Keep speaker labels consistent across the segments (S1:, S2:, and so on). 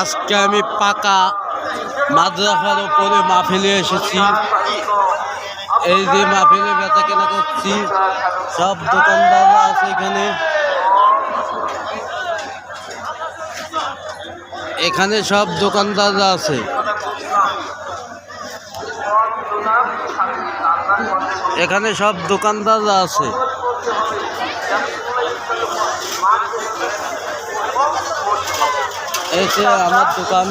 S1: আজকে আমি পাকা মাদ্রাসার উপরে মাহফিলে এসেছি। এই যে মাহফিলে বেচা কেনা করছি, সব দোকানদাররা আছে এখানে। এখানে সব দোকানদাররা আছে। এখানে সব দোকানদাররা আছে। যে আমার দোকান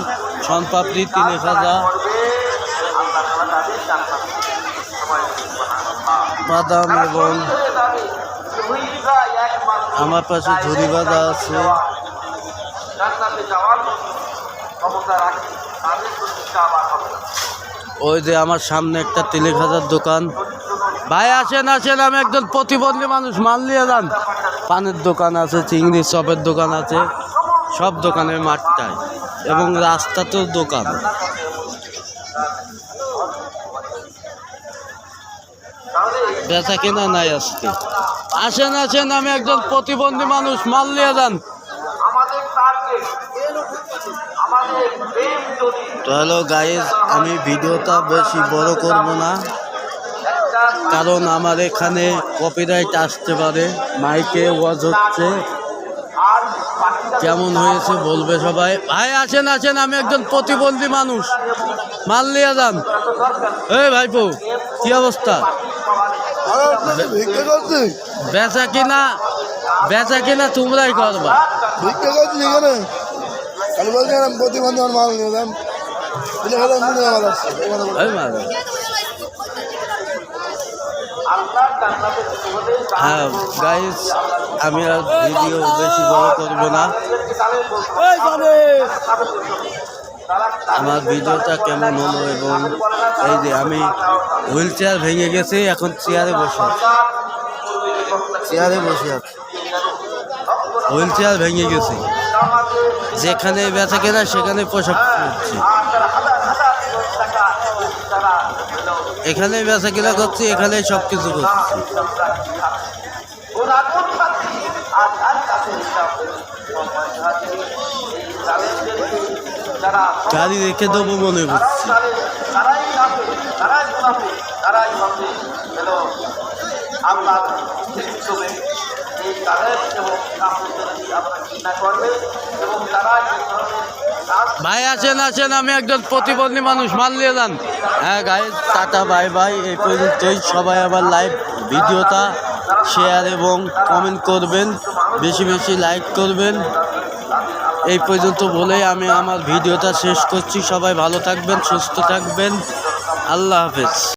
S1: সনপাপড়ি তিন হাজা বাদাম এবং আমার পাশে ঝুড়ি বাঁধা আছে। ওই যে আমার সামনে একটা তিলে খাজার দোকান। ভাই, আসেন আসেন, আমি একজন প্রতিবন্ধী মানুষ। মাল নিয়ে যান। পানের দোকান আছে, চিংড়ি চপের দোকান আছে। সব দোকানের মাঠটায় এবং রাস্তাতেও দোকান। বেচা কেনা নাই আজকে। আসেন আসেন, আমি একজন প্রতিবন্ধী মানুষ, মাল নিয়ে যান। হ্যালো গাইজ আমি ভিডিওটা বেশি বড় করব না, কারণ আমার এখানে কপিরাইট আসতে পারে মাইকে ওয়াজ হচ্ছে। কেমন হয়েছে বলবে সবাই? ভাই আসেন আসেন আমি একজন প্রতিবন্ধী মানুষ। মাল নিয়ে যান। এই ভাইপো কি অবস্থা? বেচা কিনা বেচা কিনা তোমরাই করবা।
S2: প্রতিবন্ধী মাল নিয়ে যান দিলে হলে মনে আমার আসছে এখানে বলে।
S1: এই মাল
S3: আল্লাহর জান্নাতে হলে
S1: হ্যাঁ গাইজ আমি আর ভিডিও বেশি বড় করব না। আমার ভিডিওটা কেমন হলো এবং এই যে আমি হুইল চেয়ার ভেঙে গেছি, এখন চেয়ারে বসে আছি। চেয়ারে বসে আছি। হুইল চেয়ার ভেঙে গেছে। যেখানে বেচা কেনা, সেখানে পোশাক করছি এখানে বেচা কিনা করছি এখানে সব কিছু করছি। গাড়ি রেখে দেবো মনে করছি।
S3: এই তাদের এবং করবেন এবং
S1: ভাই আছেন আছেন, আমি একজন প্রতিবন্ধী মানুষ মাল নিয়ে যান হ্যাঁ গাই টাটা বাই বাই এই পর্যন্তই। সবাই আবার লাইভ ভিডিওটা শেয়ার এবং কমেন্ট করবেন, বেশি বেশি লাইক করবেন। এই পর্যন্ত বলেই আমি আমার ভিডিওটা শেষ করছি। সবাই ভালো থাকবেন, সুস্থ থাকবেন। আল্লাহ হাফেজ।